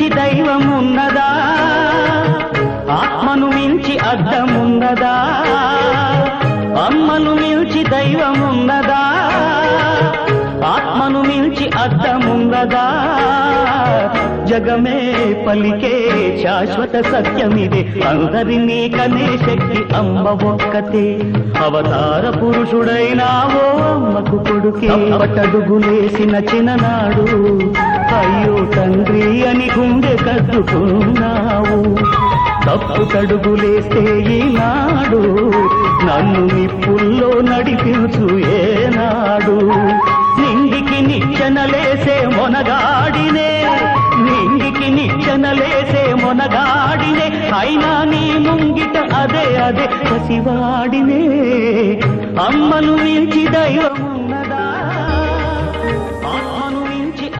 మించి దైవమున్నదా? ఆత్మను మించి అర్థమున్నదా? అమ్మను మించి దైవమున్నదా? ఆత్మను మించి అర్థమున్నదా? జగమే పలికే శాశ్వత సత్యమిదే. అందరినీ కనే శక్తి అమ్మ ఒక్కతే. అవతార పురుషుడైనావో అమ్మకు కొడుకే. పట్టడుగులేసిన చిన్ననాడు. గుండె తప్పు తడుగులేస్తే ఈనాడు నన్ను నిప్పుల్లో నడిపించు ఏనాడు. నింగికి నిచ్చెనలేసే మొనగాడినే నింగికి నిచ్చెనలేసే మొనగాడినే అయినా నీ ముంగిట అదే అదే పసివాడినే. అమ్మను మించి దైవము